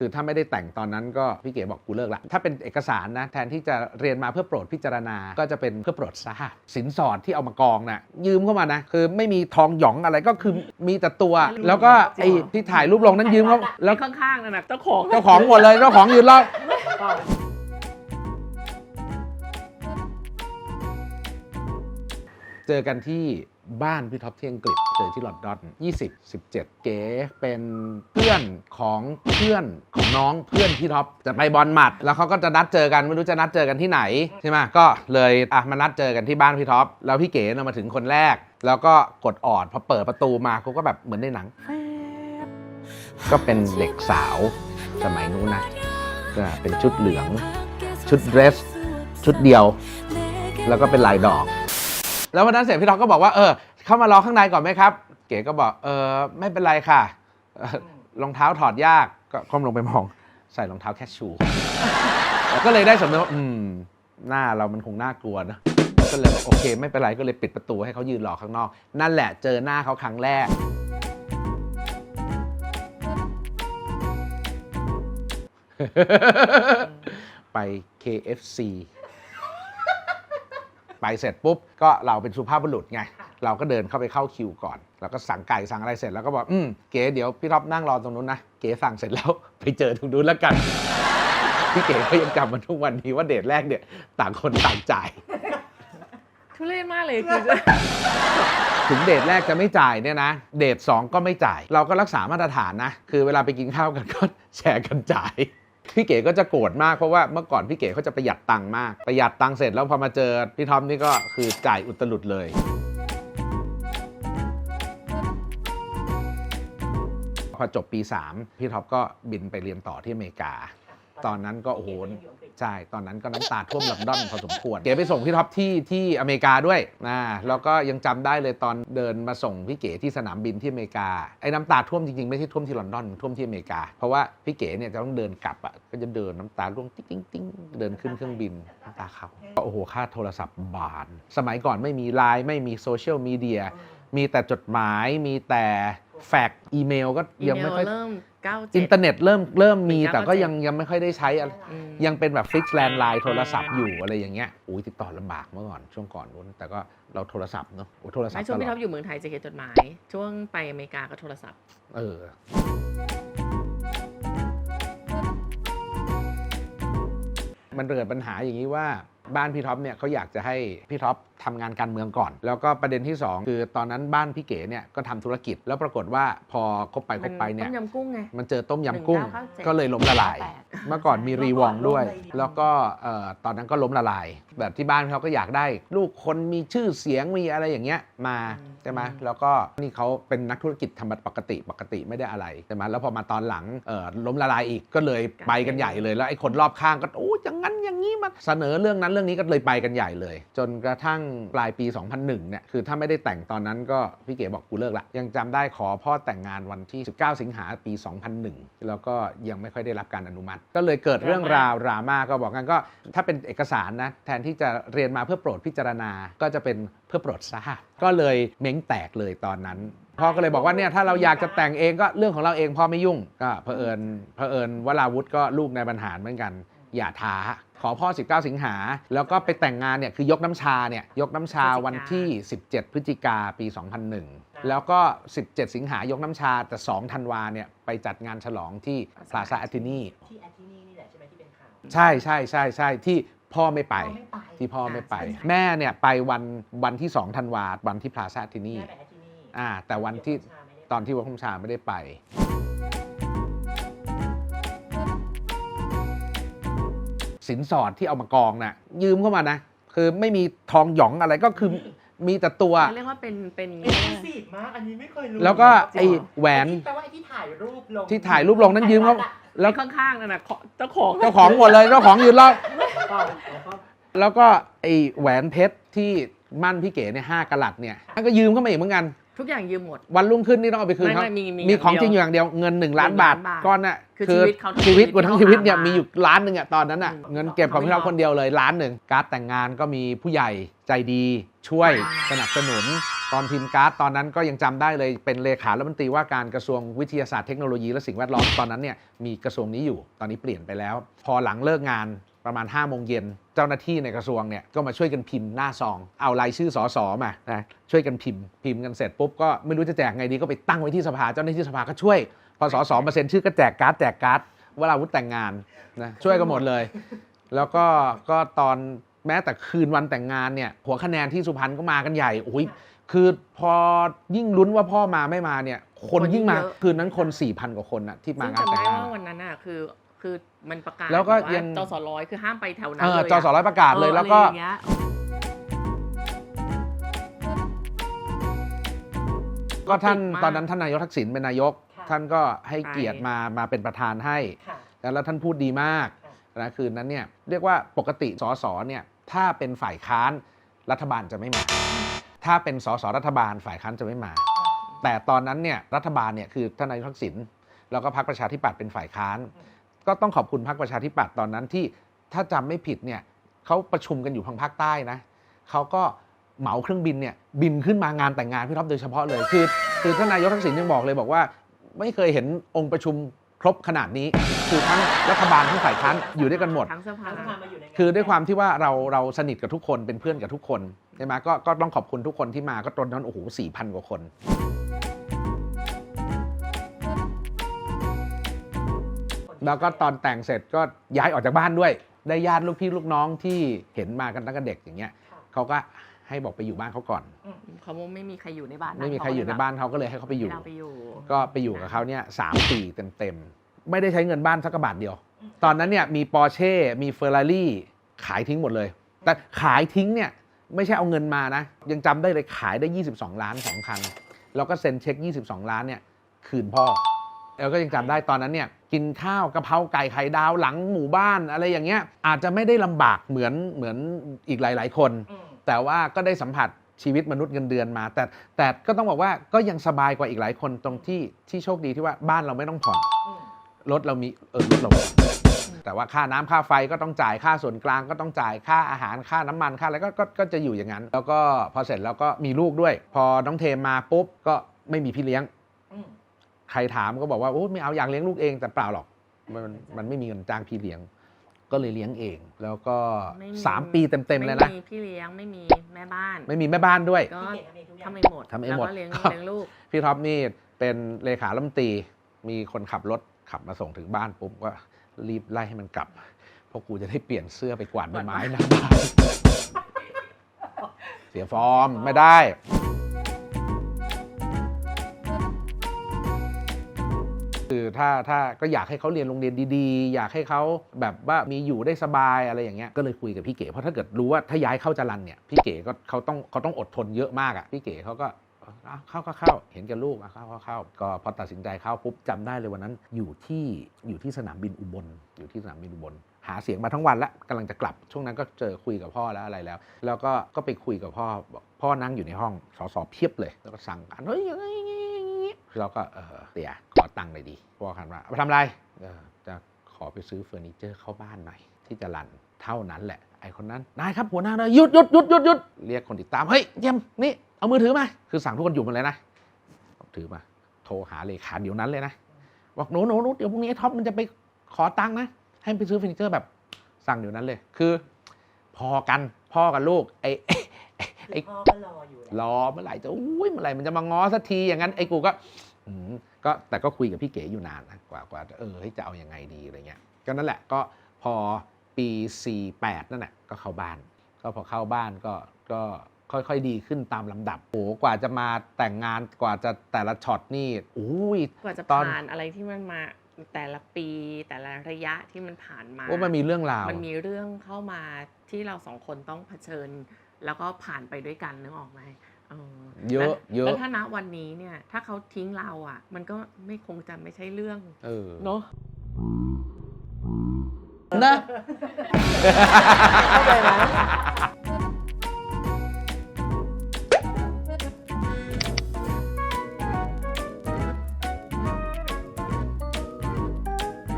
คือถ้าไม่ได้แต่งตอนนั้นก็พี่เก๋บอกกูเลิกละถ้าเป็นเอกสารนะแทนที่จะเรียนมาเพื่อโปรดพิจารณาก็จะเป็นเพื่อโปรดทราบสินสอดที่เอามากองน่ะยืมเข้ามานะคือไม่มีทองหยองอะไรก็คือมีแต่ตัว แล้วก็ไอ้ที่ถ่ายรูปลงนั้นยืมเขาแล้แล้ววข้างๆนั่นน่ะเจ้าของเจ้าของหมดเลยเจ้าของยืนรอบเจอกันที่ บ้านพี่ท็อปเที่อังกฤษเจอที่ลอนดอน20 17 เก๋เป็นเพื่อนของเพื่อนของน้องเพื่อนพี่ท็อปจะไปบอลหมัด แล้วเขาก็จะนัดเจอกันไม่รู้จะนัดเจอกันที่ไหนใช่ไหมก็เลยอะมานัดเจอกันที่บ้านพี่ท็อปแล้วพี่เก๋น่ะมาถึงคนแรก แล้วก็กดออดพอเปิดประตูมาเขาก็แบบเหมือนในหนัง ก็เป็นเด็กสาวสมัยนู้นนะก็เป็นชุดเหลือง ชุดเดรส ชุดเดียว แล้วก็เป็นลายดอก แล้ววันนั้นเสร็จพี่ท็อปก็บอกว่าเออเข้ามารอข้างในก่อนไหมครับ เก๋ก็บอกเออไม่เป็นไรค่ะรองเท้าถอดยากก็ก้มลงไปมอง ใส่รองเท้าแคชชูก็เลยได้สำนึกว่าอืมหน้าเรามันคงน่ากลัวนะก็เลยโอเค ไม่เป็นไรก็เลยปิดประตูให้เขายืนรอข้างนอก นั่นแหละเจอหน้าเขาครั้งแรก ไป KFC ไปเสร็จปุ๊บก็เราเป็นสุภาพบุรุษไงเราก็เดินเข้าไปเข้าคิวก่อนแล้วก็สั่งไก่สั่งอะไรเสร็จแล้วก็บอกอืมเก๋เดี๋ยวพี่ท็อปนั่งรอตรงนู้นนะเก๋สั่งเสร็จแล้วไปเจอตรงนู้นแล้วกันพี่เก๋ก็ยังจำมันทุกวันนี้ว่าเดทแรกเนี่ยต่างคนต่างจ่าย ทุเรศมากเลยคือจะถึงเดทแรกจะไม่จ่ายเนี่ยนะ เดทสองก็ไม่จ่าย เราก็รักษามาตรฐานนะ คือเวลาไปกินข้าวกันก็แชร์กันจ่าย พี่เก๋ก็จะโกรธมากเพราะว่าเมื่อก่อนพี่เก๋เขาจะประหยัดตังค์มากประหยัดตังค์เสร็จแล้วพอมาเจอพี่ทอมนี่ก็คือจ่ายอุตลุดเลย พอจบปี 3 พี่ท็อปก็บินไปเรียนต่อที่อเมริกา ตอนนั้นก็โอ้โห ใช่ ตอนนั้นก็น้ำตาท่วมลอนดอนพอสมควร เก๋ไปส่งพี่ท็อปที่ที่อเมริกาด้วยนะแล้วก็ยังจำได้เลยตอนเดินมาส่งพี่เก๋ที่สนามบินที่อเมริกาไอ้น้ำตาท่วมจริงๆ ไม่ใช่ท่วมที่ลอนดอนท่วมที่อเมริกา เพราะว่าพี่เก๋เนี่ยจะต้องเดินกลับอะก็จะเดินน้ำตาร่วงติ๊งติ๊งติ๊งเดินขึ้นเครื่องบินน้ำตาเขาโอ้โหค่าโทรศัพท์บาน สมัยก่อนไม่มีไลน์ไม่มีโซเชียลมีเดียมีแต่จดหมายมีแต่ แฟกซ์อีเมลก็อียังเมไม่ลค่อยเริ่มเก้าอิเจ็นดเทอร์เน็ตเริ่มเริ่มมีเป็นแต่ก็997ยังยังไม่ค่อยได้ใช้อะไรอืมยังเป็นแบบฟิกซ์แลนด์ไลน์โทรศัพท์อยู่อะไรอย่างเงี้ยอุ้ยติดต่อลำบากเมื่อก่อนช่วงก่อนนู้นแต่ก็เราโทรศัพท์เนาะโอ้โทรศัพไม่ท์ช่วงตพี่ลท็ออดปอยู่เมืองไทยจะเขียนจดหมาย ช่วงไปอเมริกาก็โทรศัพท์ เออมันเกิดปัญหาอย่างนี้ว่าบ้านพี่ท็อปเนี่ยเขาอยากจะให้พี่ท็อป ทำงานการเมืองก่อน แล้วก็ประเด็นที่ 2 คือตอนนั้นบ้านพี่เก๋เนี่ยก็ทำธุรกิจแล้วปรากฏว่าพอคบไปคบไปเนี่ย ต้มยำกุ้งไง มันเจอต้มยำกุ้ง 1997ก็เลยล้มละลาย98เมื่อก่อนมีรีวองด้วย แล้วก็เอ่อตอนนั้นก็ล้มละลาย แบบที่บ้านเขาก็อยากได้ ลูกคนมีชื่อเสียงมีอะไรอย่างเงี้ยมาใช่ไหมแล้วก็นี่เขาเป็นนักธุรกิจธรรมดาปกติปกติไม่ได้อะไรใช่ไหมแล้วพอมาตอนหลังเอ่อล้มละลายอีกก็เลยไปกันใหญ่เลยแล้วไอ้คนรอบข้างก็โอ้ยอย่างนั้นอย่างนี้มาเสนอเรื่องนั้นเรื่องนี้ก็เลยไปกันใหญ่เลย จนกระทั่งปลายปี 2001 เนี่ย คือถ้าไม่ได้แต่งตอนนั้นก็พี่เก๋บอกกูเลิกละ ยังจำได้ขอพ่อแต่งงานวันที่ 19 สิงหาปี 2001 แล้วก็ยังไม่ค่อยได้รับการอนุมัติ ก็เลยเกิดเรื่องราวดราม่าก็บอกกันก็ ถ้าเป็นเอกสารนะแทนที่จะเรียนมาเพื่อโปรดพิจารณา ก็จะเป็นเพื่อโปรดทราบ ก็เลยเม้งแตกเลยตอนนั้นพ่อก็เลยบอกว่าเนี่ยถ้าเราอยากจะแต่งเองก็เรื่องของเราเองพ่อไม่ยุ่งก็เผอิญเผอิญวราวุธก็ลูกในบรรหารเหมือนกัน อย่าท้า ขอพ่อ 19 สิงหา แล้วก็ไปแต่งงานเนี่ยคือยกน้ำชาเนี่ยยกน้ำชาวันที่ 17 พฤศจิกาปี 2001 แล้วก็ 17 สิงหายกน้ำชาแต่ 2 ธันวาเนี่ยไปจัดงานฉลองที่พลาซาอาตินีที่อาทินี่นี่แหละใช่ไหมที่เป็นข่าวใช่ใช่ใช่ใช่ที่พ่อไม่ไปพ่อไม่ไปที่พ่อไม่ไปใช่แม่เนี่ยไปวันวันที่2ธันวาวันที่พลาซาอาตินีแม่ไปอาทินี่อ่าแต่วันที่ตอนที่วัดพงชาไม่ได้ไป สินสอดที่เอามากองน่ะ ยืมเข้ามานะ คือไม่มีทองหยองอะไรก็คือมีแต่ตัว เรียกว่าเป็นเป็นเอ็กซ์คลูซีฟมากอันนี้ไม่เคยรู้แล้วก็ไอ้แหวนแปลว่าไอ้ที่ถ่ายรูปลงที่ถ่ายรูปลงนั้นยืมเขาแล้แล้ววข้างๆนั่นน่ะเจ้าของเจ้าของหมดเลยเจ้าของยืนรอบก็แล้วก็ไอ้แหวนเพชรที่มั่นพี่เก๋เนี่ยห้ากะลัดเนี่ยท่านก็ยืมเข้ามาอีกเหมือนกัน ทุกอย่างยืมหมด วันรุ่งขึ้นนี่ต้องเอาไปคืนเขาไม่ไม่มีมีมีของอย่างเดียวจริงอยู่อย่างเดียวเงิน1ล้านบาทหนึ่งล้านบาทก้อนน่ะคือชีวิตเขาทั้งชีวิตชีวิตบนทั้งที่ชีวิตเนี่ยเขาหามามีมีอยู่ล้านหนึ่งอะตอนนั้นอะอืมเงินเก็บของพี่เราคนเดียวเลยล้านหนึ่งการ์ดแต่งงานก็มีผู้ใหญ่ใจดีช่วยสนับสนุน ตอนพิมพ์การ์ดตอนนั้นก็ยังจำได้เลยเป็นเลขารัฐมนตรีว่าการกระทรวงวิทยาศาสตร์เทคโนโลยีและสิ่งแวดล้อมตอนนั้นเนี่ยมีกระทรวงนี้อยู่ตอนนี้เปลี่ยนไปแล้ว พอหลังเลิกงานประมาณ5้าโมงเย็นเจ้าหน้าที่ในกระทรวงเนี่ยก็มาช่วยกันพิมพ์หน้าซอง เอารายชื่อสสมานะช่วยกันพิมพ์พิมพ์กันเสร็จปุ๊บก็ไม่รู้จะแจกไงดีก็ไปตั้งไว้ที่สภาเจ้าหน้าที่สภาก็ช่วย พอสสมาเซ็นชื่อก็แจกการ์ดแจกการ์ดเวลาวุธแต่งงานนะช่วยกันหมดเลย แล้วก็ก็ตอนแม้แต่คืนวันแต่งงานเนี่ยหัวคะแนนที่สุพรรณก็มากันใหญ่โอ้ยคือพอยิ่งลุ้นว่าพ่อมาไม่มาเนี่ยคนยิ่งมาคนยิ่งเยอะคืนนั้นคน4,000กว่าคนน่ะที่มาซึ่งงานจำแต่งได้งานว่าวันนั้นอะคือ คือมันประกาศแล้วก็ายังจสร้อยคือห้ามไปแถวนั้เอนอเลยจอสอร้อยประกาศเลยออแล้วก็อะไรอย่างเงี้ยก็ท่านติดมากตอนนั้นท่านนายกทักษิณเป็นนายกค่ะท่านก็ให้ไปเกียรติมามาเป็นประธานให้ค่ะแล้วท่านพูดดีมากค่ะนะคืนนั้นเนี่ยเรียกว่าปกติสสเนี่ยถ้าเป็นฝ่ายค้านรัฐบาลจะไม่มา ถ้าเป็นสสรัฐบาลฝ่ายค้านจะไม่มา แต่ตอนนั้นเนี่ยรัฐบาลเนี่ยคือท่านนายกทักษิณแล้วก็พรรคประชาธิปัตย์เป็นฝ่ายค้าน ก็ต้องขอบคุณพรรคประชาธิปัตย์ตอนนั้นที่ถ้าจำไม่ผิดเนี่ยเขาประชุมกันอยู่ทางภาคใต้นะเขาก็เหมาเครื่องบินเนี่ยบินขึ้นมางานแต่งงานพี่ท็อปโดยเฉพาะเลยคือคือท่านนายกทักษิณยังบอกเลยบอกว่า ไม่เคยเห็นองค์ประชุมครบขนาดนี้ คือทั้งรัฐบาลทั้งฝ่ายค้านอยู่ด้วยกันหมด ทั้งสภาทั้งสภามาอยู่ในงานคือด้วยความที่ว่าเราเราสนิทกับทุกคนเป็นเพื่อนกับทุกคนใช่ไหมก็ก็ต้องขอบคุณทุกคนที่มาก็ตอนนั้นโอ้โหสี่พันกว่าคน แล้วก็ตอนแต่งเสร็จก็ย้ายออกจากบ้านด้วย ได้ญาติลูกพี่ลูกน้องที่เห็นมากันตั้งแต่เด็กอย่างเงี้ยค่ะเขาก็ให้บอกไปอยู่บ้านเขาก่อนเขาไม่มีใครอยู่ในบ้านไม่มีใครอยู่ในบ้านเขาก็เลยให้เขาไปอยู่ เราไปอยู่ ก็ไปอยู่กับเขาเนี่ยสามปีเต็มๆ ไม่ได้ใช้เงินบ้านสักกระบาทเดียวตอนนั้นเนี่ยมีปอร์เช่มีเฟอร์รารี่ขายทิ้งหมดเลย แต่ขายทิ้งเนี่ยไม่ใช่เอาเงินมานะ ยังจำได้เลยขายได้ 22 ล้านสองคัน แล้วก็เซ็นเช็ค 22 ล้านเนี่ยคืนพ่อแล้วก็ยังจำได้ตอนนั้นเนี่ย กินข้าวกะเพราไก่ไข่ดาวหลังหมู่บ้านอะไรอย่างเงี้ยอาจจะไม่ได้ลำบากเหมือนเหมือนอีกหลาย ๆ คน อืมแต่ว่าก็ได้สัมผัสชีวิตมนุษย์เงินเดือนมา แต่แต่ก็ต้องบอกว่าก็ยังสบายกว่าอีกหลายคนตรงที่ที่โชคดีที่ว่าบ้านเราไม่ต้องผ่อน อืมรถเรามีเออรถเราแต่ว่าค่าน้ำค่าไฟก็ต้องจ่ายค่าส่วนกลางก็ต้องจ่ายค่าอาหารค่าน้ำมันค่าอะไรก็ก็ก็จะอยู่อย่างนั้น แล้วก็พอเสร็จแล้วก็มีลูกด้วย พอน้องเทมมาปุ๊บก็ไม่มีพี่เลี้ยงอืม ใครถามก็บอกว่าโอ้ไม่เอาอยากเลี้ยงลูกเองแต่เปล่าหรอก มันมันไม่มีเงินจ้างพี่เลี้ยง ก็เลยเลี้ยงเอง แล้วก็ ไม่มีสามปีเต็มๆเลยนะไม่มีพี่เลี้ยงไม่มีแม่บ้าน ไม่มีแม่บ้านด้วย ก็พี่เก่งทำเองทุกอย่างทำเองหมดทำเองหมด แล้วก็เลี้ยงครับเลี้ยงลูก พี่ท็อปนี่เป็นเลขาลัมตรีมีคนขับรถขับมาส่งถึงบ้านปุ๊บก็รีบไล่ให้มันกลับ เพราะกูจะได้เปลี่ยนเสื้อไปกวาดใบไม้หนะบ้านเสียฟอร์มไม่ได้ ถ้าถ้าก็อยากให้เขาเรียนโรงเรียนดีๆ อยากให้เขาแบบว่ามีอยู่ได้สบายอะไรอย่างเงี้ยก็เลยคุยกับพี่เก๋เพราะถ้าเกิดรู้ว่าถ้าย้ายเข้าจรันเนี่ยพี่เก๋ก็เขาต้องเขาต้องอดทนเยอะมากอะ่ะพี่เก๋เขาก็เอาเข้าก็เข้าเห็นแกับลูกเข้าก็เข้าก็พอตัดสินใจเข้าปุ๊บจำได้เลยวันนั้นอยู่ที่อยู่ที่สนามบินอุบลอยู่ที่สนามบินอุบลหาเสียงมาทั้งวันแล้วกำลังจะกลับ ช่วงนั้นก็เจอคุยกับพ่อแล้วอะไรแล้ว แล้วก็ก็ไปคุยกับพ่อบอกพ่อนั่งอยู่ในห้องสอสอเพียบเลย แล้วก็สั่งการเฮ้ยอย่างนี้ย่างนี้อย่างนี้เราก็เออเตีย ตังค์หน่อยดีพ่อคันว่าเอาไปทำอะไรเออจะขอไปซื้อเฟอร์นิเจอร์เข้าบ้านหน่อยที่จะรันเท่านั้นแหละ ไอคนนั้นนายครับหัวหน้าเลยหยุดหยุดหยุดหยุดหยุดเรียกคนติดตามเฮ้ยเยี่ยมนี่เอามือถือมาคือสั่งทุกคนอยู่หมดเลยนะบอกถือมาโทรหาเลขาเดี๋ยวนั้นเลยนะบอกหนูหนูหนูเดี๋ยวพรุ่งนี้ไอ้ท็อปมันจะไปขอตังค์นะ ให้มันไปซื้อเฟอร์นิเจอร์แบบสั่งเดี๋ยวนั้นเลย คือ พอกันพ่อกับลูกไอ้ไอ้คือพ่อก็รออยู่แหละรอเมื่อไหร่จะอุ้ยเมื่อไหร่มันจะมาง้อสักทีอย่างนั้นไอ้กูก็อืม ก็แต่ก็คุยกับพี่เก๋อยู่นานนะกว่ากว่าเออเฮ้ยจะเอายังไงดีอะไรเงี้ยก็นั่นแหละก็พอปี 48 นั่นแหละก็เข้าบ้าน ก็พอเข้าบ้านก็ก็ค่อยๆ ดีขึ้นตามลำดับโอ้กว่าจะมาแต่งงานกว่าจะแต่ละช็อตนี่อุ้ยกว่าจะตอนผ่านอะไรที่มันมาแต่ละปีแต่ละระยะที่มันผ่านมาว่ามันมีเรื่องราวมันมีเรื่องเข้ามาที่เราสองคนต้องเผชิญ แล้วก็ผ่านไปด้วยกันนึกออกไหม เออเยอะแล้วเยอะแล้วถ้าณวันนี้เนี่ย ถ้าเขาทิ้งเราอะ มันก็ไม่คงจะไม่ใช่เรื่องเออเนาะนะเข้าใจไหม